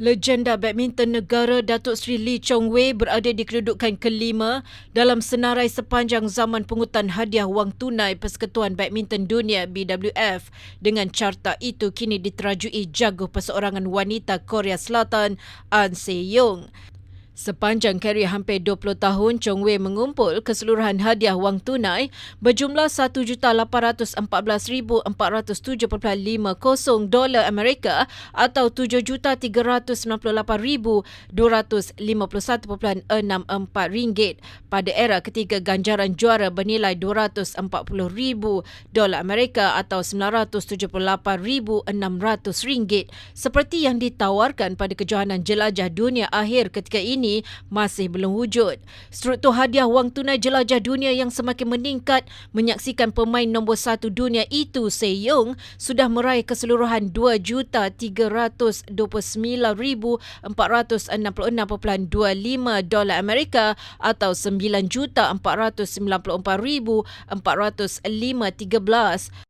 Legenda badminton negara Datuk Seri Lee Chong Wei berada di kedudukan kelima dalam senarai sepanjang zaman pungutan hadiah wang tunai Persekutuan Badminton Dunia BWF. Dengan carta itu kini diterajui jago perseorangan wanita Korea Selatan An Se-young. Sepanjang karier hampir 20 tahun, Chong Wei mengumpul keseluruhan hadiah wang tunai berjumlah 1,814,470.50 dolar Amerika atau 7,398,251.64 ringgit. Pada era ketiga ganjaran juara bernilai 240,000 dolar Amerika atau 978,600 ringgit. Seperti yang ditawarkan pada kejohanan jelajah dunia akhir ketika ini ini masih belum wujud. Struktur hadiah wang tunai jelajah dunia yang semakin meningkat menyaksikan pemain nombor satu dunia itu Seyong sudah meraih keseluruhan 2,329,466.25 dolar Amerika atau 9,494,405.13